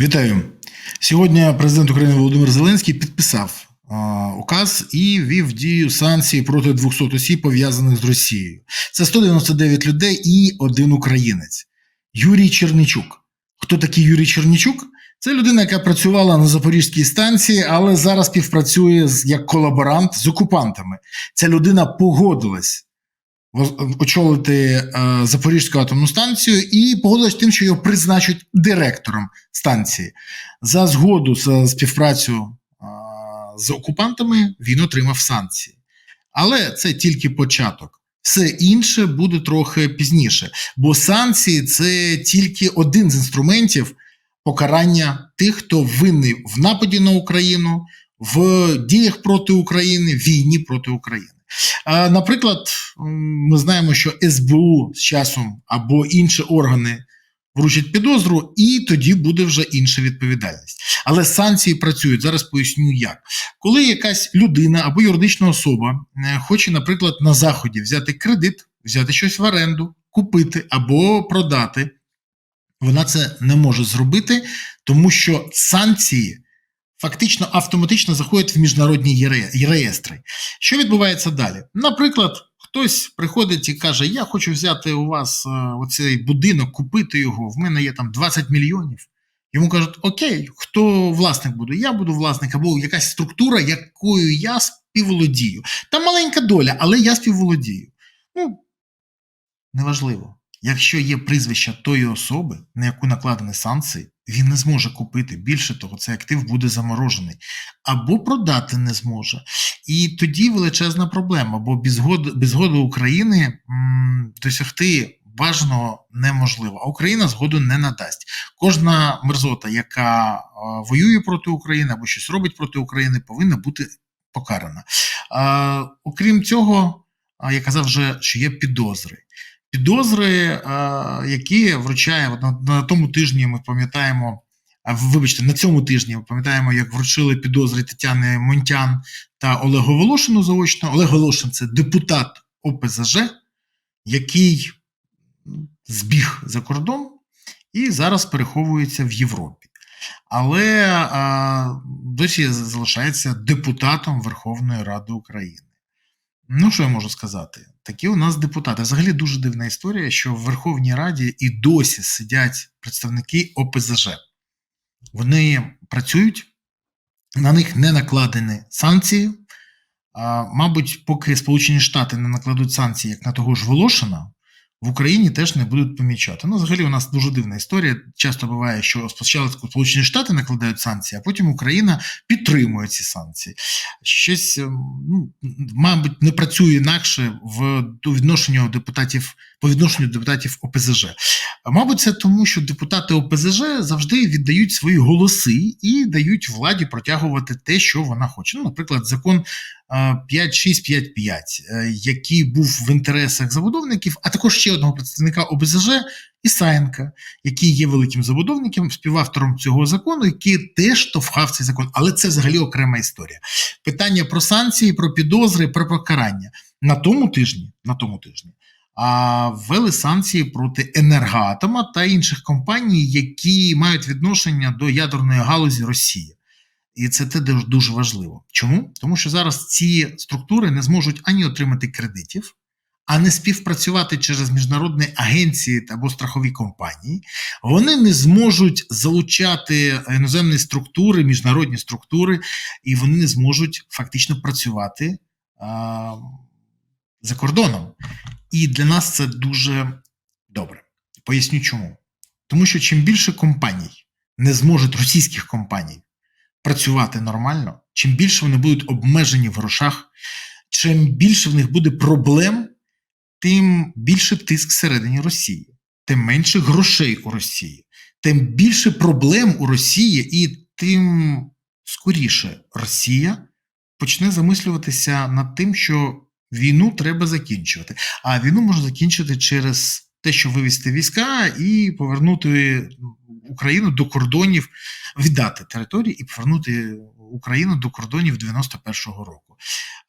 Вітаю. Сьогодні президент України Володимир Зеленський підписав указ і ввів дію санкції проти 200 осіб, пов'язаних з Росією. Це 199 людей і один українець Юрій Черничук. Хто такий Юрій Черничук? Це людина, яка працювала на Запорізькій станції, але зараз співпрацює як колаборант з окупантами. Ця людина погодилась очолити е, Запорізьку атомну станцію і погодилась тим, що його призначать директором станції. За згоду за співпрацю е, з окупантами він отримав санкції. Але це тільки початок. Все інше буде трохи пізніше, бо санкції це тільки один з інструментів покарання тих, хто винний в нападі на Україну, в діях проти України, війні проти України. А, Наприклад, ми знаємо, що СБУ з часом або інші органи вручать підозру, і тоді буде вже інша відповідальність. Але санкції працюють. Зараз поясню як. Коли якась людина або юридична особа е, хоче, наприклад, на заході взяти кредит, взяти щось в оренду, купити або продати, вона це не може зробити, тому що санкції фактично автоматично заходять в міжнародні реєстри. Що відбувається далі? Наприклад, хтось приходить і каже: Я хочу взяти у вас е, оцей будинок, купити його. В мене є там 20 мільйонів. Йому кажуть: Окей, хто власник буде? Я буду власник, або якась структура, якою я співволодію. Там маленька доля, але я співволодію. Ну, неважливо. Якщо є прізвище тої особи, на яку накладені санкції, він не зможе купити. Більше того, цей актив буде заморожений або продати не зможе. І тоді величезна проблема, бо без згоди, без України м, досягти бажаного неможливо, а Україна згоду не надасть. Кожна мерзота, яка е, воює проти України або щось робить проти України, повинна бути покарана. Е, окрім цього, е, я казав вже, що є підозри. Підозри, е, які вручає на, на тому тижні, ми пам'ятаємо. а, Вибачте, на цьому тижні ми пам'ятаємо, як вручили підозри Тетяни Монтян та Олегу Волошину заочно. Олег Волошин це депутат ОПЗЖ, який збіг за кордон і зараз переховується в Європі. Але а, досі залишається депутатом Верховної Ради України. Ну, що я можу сказати? Такі у нас депутати. Взагалі дуже дивна історія, що в Верховній Раді і досі сидять представники ОПЗЖ. Вони працюють, на них не накладені санкції. А, мабуть, поки Сполучені Штати не накладуть санкції, як на того ж Волошина, в Україні теж не будуть помічати. Ну, взагалі, у нас дуже дивна історія. Часто буває, що спочатку Сполучені Штати накладають санкції, а потім Україна підтримує ці санкції. Щось, ем, ну, мабуть, не працює інакше в відношенню депутатів по відношенню депутатів ОПЗЖ. Мабуть, це тому, що депутати ОПЗЖ завжди віддають свої голоси і дають владі протягувати те, що вона хоче. Ну, наприклад, закон 5655, е, який був в інтересах забудовників, а також ще одного представника ОБЗЖ Ісаєнка, який є великим забудовником, співавтором цього закону, який теж штовхав цей закон. Але це взагалі окрема історія. Питання про санкції, про підозри, про покарання на тому тижні. На тому тижні. Ввели санкції проти енергоатома та інших компаній, які мають відношення до ядерної галузі Росії. І це те дуже- важливо. Чому? Тому що зараз ці структури не зможуть ані отримати кредитів, а не співпрацювати через міжнародні агенції або страхові компанії. Вони не зможуть залучати іноземні структури, міжнародні структури, і вони не зможуть фактично працювати за кордоном. І для нас це дуже добре. Поясню чому. Тому що чим більше компаній не зможуть російських компаній працювати нормально, чим більше вони будуть обмежені в грошах, чим більше в них буде проблем, тим більше тиск всередині Росії, тим менше грошей у Росії, тим більше проблем у Росії, і тим скоріше Росія почне замислюватися над тим, що війну треба закінчувати. А війну можна закінчити через те, що вивести війська і повернути Україну до кордонів, віддати території і повернути Україну до кордонів 91-го року.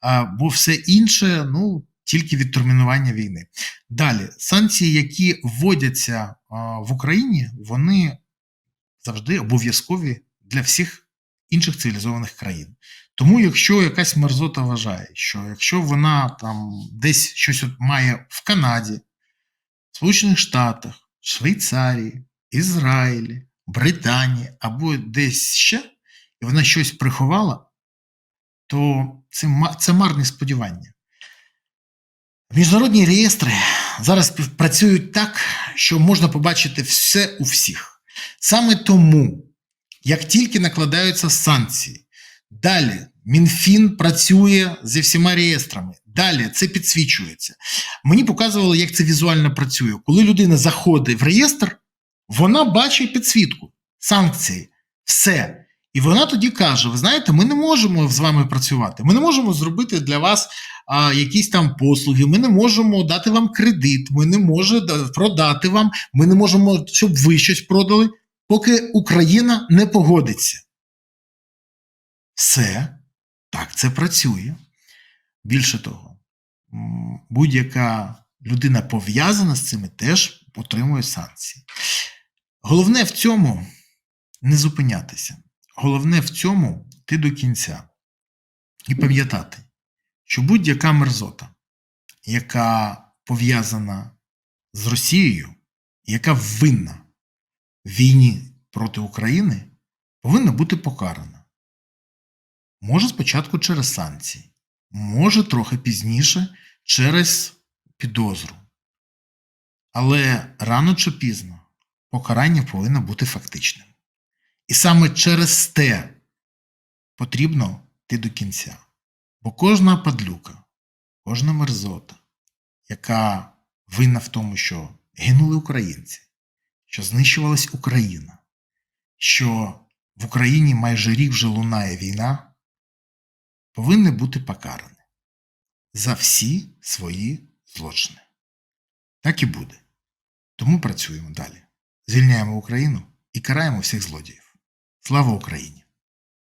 А, бо все інше, ну. Тільки відтермінування війни. Далі, санкції, які вводяться в Україні, вони завжди обов'язкові для всіх інших цивілізованих країн. Тому, якщо якась мерзота вважає, що якщо вона там десь щось має в Канаді, Сполучених Штатах, Швейцарії, Ізраїлі, Британії або десь ще, і вона щось приховала, то це, це марні сподівання. Міжнародні реєстри зараз працюють так, що можна побачити все у всіх. Саме тому, як тільки накладаються санкції, далі Мінфін працює зі всіма реєстрами. Далі це підсвічується. Мені показували, як це візуально працює. Коли людина заходить в реєстр, вона бачить підсвітку, санкції, все. І вона тоді каже: Ви знаєте, ми не можемо з вами працювати. Ми не можемо зробити для вас а, якісь там послуги. Ми не можемо дати вам кредит. Ми не можемо продати вам. Ми не можемо, щоб ви щось продали, поки Україна не погодиться. Все так це працює. Більше того, будь-яка людина пов'язана з цими теж отримує санкції. Головне в цьому не зупинятися. Головне в цьому йти до кінця і пам'ятати, що будь-яка мерзота, яка пов'язана з Росією, яка винна в війні проти України, повинна бути покарана. Може спочатку через санкції, може трохи пізніше через підозру. Але рано чи пізно покарання повинно бути фактичним. І саме через те потрібно йти до кінця. Бо кожна падлюка, кожна мерзота, яка винна в тому, що гинули українці, що знищувалась Україна, що в Україні майже рік вже лунає війна, повинні бути покарані за всі свої злочини. Так і буде. Тому працюємо далі. Звільняємо Україну і караємо всіх злодіїв. Слава Україні!